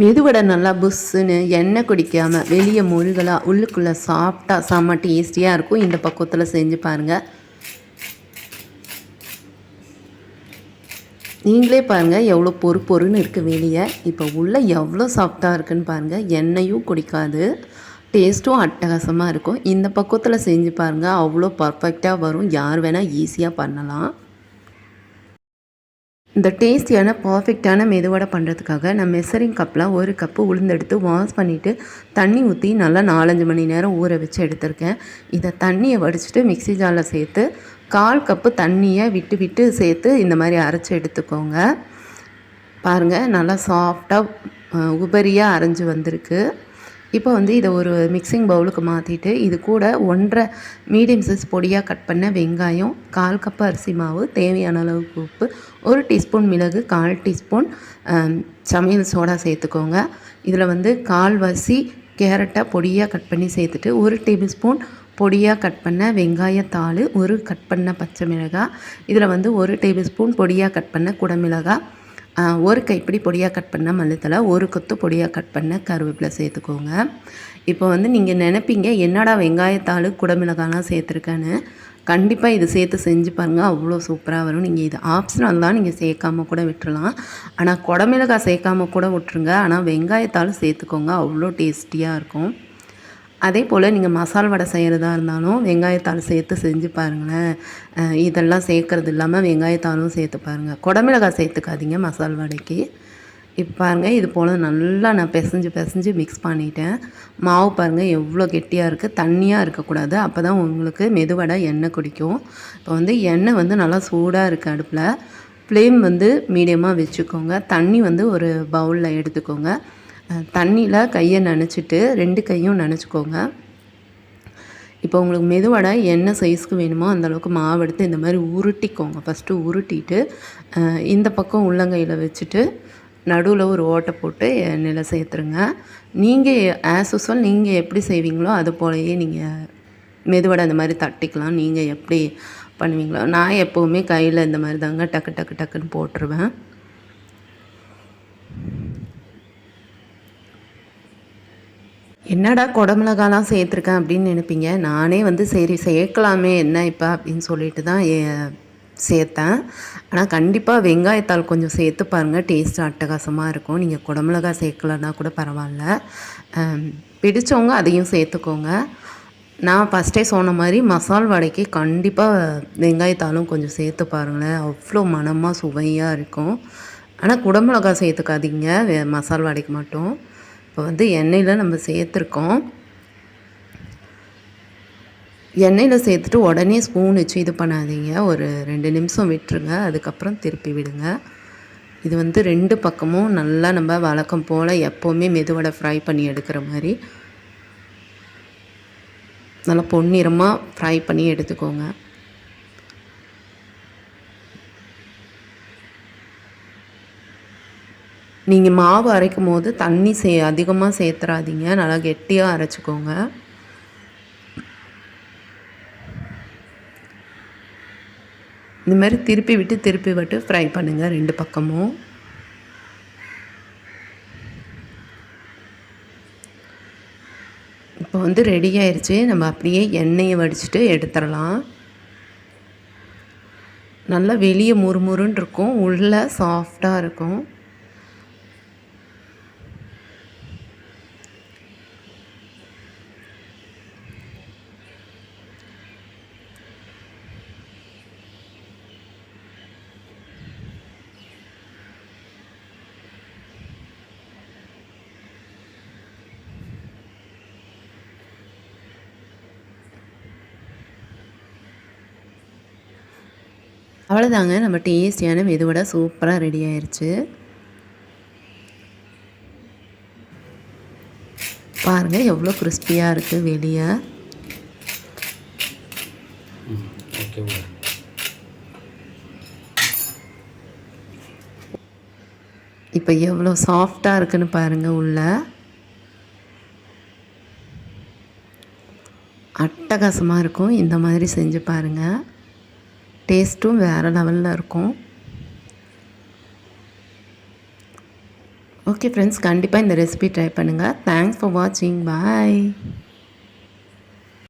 மெதுவடை நல்லா புஸ்ஸுன்னு எண்ணெய் குடிக்காமல் வெளியே முழுகலாக உள்ளுக்குள்ளே சாஃப்டாக செம்ம டேஸ்டியாக இருக்கும். இந்த பக்குவத்தில் செஞ்சு பாருங்கள் நீங்களே பாருங்கள் எவ்வளோ பொறு பொறுன்னு இருக்குது வெளியே. இப்போ உள்ளே எவ்வளோ சாஃப்டாக இருக்குன்னு பாருங்கள் எண்ணெயும் குடிக்காது டேஸ்ட்டும் அட்டகாசமாக இருக்கும். இந்த பக்குவத்தில் செஞ்சு பாருங்கள் அவ்வளோ பர்ஃபெக்டாக வரும். யார் வேணால் ஈஸியாக பண்ணலாம். இந்த டேஸ்டியான பர்ஃபெக்டான மெதுவடை பண்ணுறதுக்காக நான் மெசரிங் கப்பில் ஒரு கப்பு உளுந்தெடுத்து வாஷ் பண்ணிவிட்டு தண்ணி ஊற்றி நல்லா நாலஞ்சு மணி நேரம் ஊற வச்சு எடுத்திருக்கேன். இதை தண்ணியை வடிச்சிட்டு மிக்ஸி ஜாரில் சேர்த்து கால் கப்பு தண்ணியை விட்டு விட்டு சேர்த்து இந்த மாதிரி அரைச்சி எடுத்துக்கோங்க. பாருங்கள் நல்லா சாஃப்டாக உபரியாக அரைஞ்சு வந்திருக்கு. இப்போ வந்து இதை ஒரு மிக்சிங் பவுலுக்கு மாற்றிட்டு இது கூட ஒன்றரை மீடியம் சைஸ் பொடியாக கட் பண்ண வெங்காயம் கால் கப் அரிசி மாவு தேவையான அளவுக்கு உப்பு ஒரு டீஸ்பூன் மிளகு கால் டீஸ்பூன் சமையல் சோடா சேர்த்துக்கோங்க. இதில் வந்து கால்வாசி கேரட்டாக பொடியாக கட் பண்ணி சேர்த்துட்டு ஒரு டேபிள் ஸ்பூன் பொடியாக கட் பண்ண வெங்காயத்தாள் ஒரு கட் பண்ண பச்சை மிளகாய் இதில் வந்து ஒரு டேபிள் ஸ்பூன் பொடியாக கட் பண்ண குடமிளகாய் ஒரு கைப்பிடி பொடியாக கட் பண்ண மல்லித்தலை ஒரு கொத்து பொடியாக கட் பண்ண கருவேப்பிலை சேர்த்துக்கோங்க. இப்போ வந்து நீங்கள் நினைப்பீங்க என்னடா வெங்காயத்தாள் குடமிளகாலாம் சேர்த்துருக்கேன்னு. கண்டிப்பாக இது சேர்த்து செஞ்சு பாருங்கள் அவ்வளோ சூப்பராக வரும். நீங்கள் இது ஆப்ஷனல் தான் நீங்கள் சேர்க்காம கூட விட்டுறலாம். ஆனால் குடமிளகாய் சேர்க்காம கூட விட்டுருங்க. ஆனால் வெங்காயத்தாள் சேர்த்துக்கோங்க அவ்வளோ டேஸ்டியாக இருக்கும். அதே போல் நீங்கள் மசால் வடை செய்கிறதா இருந்தாலும் வெங்காயத்தாள் சேர்த்து செஞ்சு பாருங்களேன். இதெல்லாம் சேர்க்குறது இல்லாமல் வெங்காயத்தாளும் சேர்த்து பாருங்கள் குடமிளகாய் சேர்த்துக்காதீங்க மசால் வடைக்கு. இப்போ பாருங்கள் இது போல் நல்லா நான் பிசைஞ்சு பிசைஞ்சு மிக்ஸ் பண்ணிட்டேன். மாவு பாருங்கள் எவ்வளோ கெட்டியாக இருக்குது தண்ணியாக இருக்கக்கூடாது. அப்போ தான் உங்களுக்கு மெதுவடை எண்ணெய் குடிக்கும். இப்போ வந்து எண்ணெய் வந்து நல்லா சூடாக இருக்குது அடுப்பில். ஃப்ளேம் வந்து மீடியமாக வச்சுக்கோங்க. தண்ணி வந்து ஒரு பவுலில் எடுத்துக்கோங்க. தண்ணியில் கையை நனைச்சிட்டு ரெண்டு கையும் நனைச்சிக்கோங்க. இப்போ உங்களுக்கு மெதுவடை என்ன சைஸ்க்கு வேணுமோ அந்தளவுக்கு மாவு எடுத்து இந்த மாதிரி உருட்டிக்கோங்க. ஃபஸ்ட்டு உருட்டிட்டு இந்த பக்கம் உள்ளங்கையில் வச்சுட்டு நடுவில் ஒரு ஓட்டை போட்டு எண்ணெயில் சேர்த்துருங்க. நீங்கள் ஆஸ் யூஸ்வல் நீங்கள் எப்படி செய்வீங்களோ அது போலயே நீங்கள் மெதுவடை அந்த மாதிரி தட்டிக்கலாம். நீங்கள் எப்படி பண்ணுவீங்களோ நான் எப்போவுமே கையில் இந்த மாதிரி தாங்க டக்கு டக்கு டக்குன்னு போட்டுருவேன். என்னடா குடமிளகாலாம் சேர்த்துருக்கேன் அப்படின்னு நினைப்பீங்க? நானே வந்து சரி சேர்க்கலாமே என்ன இப்போ அப்படின்னு சொல்லிட்டு தான் சேர்த்தேன். ஆனால் கண்டிப்பாக வெங்காயத்தால் கொஞ்சம் சேர்த்து பாருங்கள் டேஸ்ட் அட்டகாசமாக இருக்கும். நீங்கள் குடமிளகா சேர்க்கலன்னா கூட பரவாயில்ல. பிடிச்சவங்க அதையும் சேர்த்துக்கோங்க. நான் ஃபஸ்ட்டே சொன்ன மாதிரி மசால் வடைக்கு கண்டிப்பாக வெங்காயத்தாலும் கொஞ்சம் சேர்த்து பாருங்களேன். அவ்வளோ மனமாக சுவையாக இருக்கும். ஆனால் குடமிளகா சேர்த்துக்காதீங்க. மசால் வடைக்கு மட்டும். இப்போ வந்து எண்ணெயில் நம்ம சேர்த்துருக்கோம். எண்ணெயில் சேர்த்துட்டு உடனே ஸ்பூன் வச்சு இது பண்ணாதீங்க. ஒரு ரெண்டு நிமிஷம் விட்டுருங்க. அதுக்கப்புறம் திருப்பி விடுங்க. இது வந்து ரெண்டு பக்கமும் நல்லா நம்ம வழக்கம் போல் எப்போவுமே மெதுவடை ஃப்ரை பண்ணி எடுக்கிற மாதிரி. நல்லா பொன்னிறமாக ஃப்ரை பண்ணி எடுத்துக்கோங்க. நீங்கள் மாவு அரைக்கும் போது தண்ணி சே அதிகமாக சேர்த்துறாதீங்க. நல்லா கெட்டியாக அரைச்சிக்கோங்க. இந்த மாதிரி திருப்பி விட்டு திருப்பி விட்டு ஃப்ரை பண்ணுங்கள் ரெண்டு பக்கமும். இப்போ வந்து ரெடி ஆயிடுச்சு நம்ம அப்படியே எண்ணெயை வடிச்சிட்டு எடுத்துடலாம். நல்லா வெளியே முறுமுறுன்னு இருக்கும். உள்ளே சாஃப்டாக இருக்கும். அவ்வளோதாங்க நம்ம டேஸ்டியான மெதுவடை சூப்பராக ரெடி ஆயிடுச்சு பாருங்கள் எவ்வளோ கிறிஸ்பியாக இருக்குது வெளியே. இப்போ எவ்வளோ சாஃப்டாக இருக்குன்னு பாருங்கள் உள்ள. அட்டகாசமாக இருக்கும். இந்த மாதிரி செஞ்சு பாருங்கள் டேஸ்ட்டும் வேறு லெவலில் இருக்கும். ஓகே ஃப்ரெண்ட்ஸ் கண்டிப்பாக இந்த ரெசிபி ட்ரை பண்ணுங்கள் தேங்க்ஸ் ஃபார் வாட்சிங் பாய்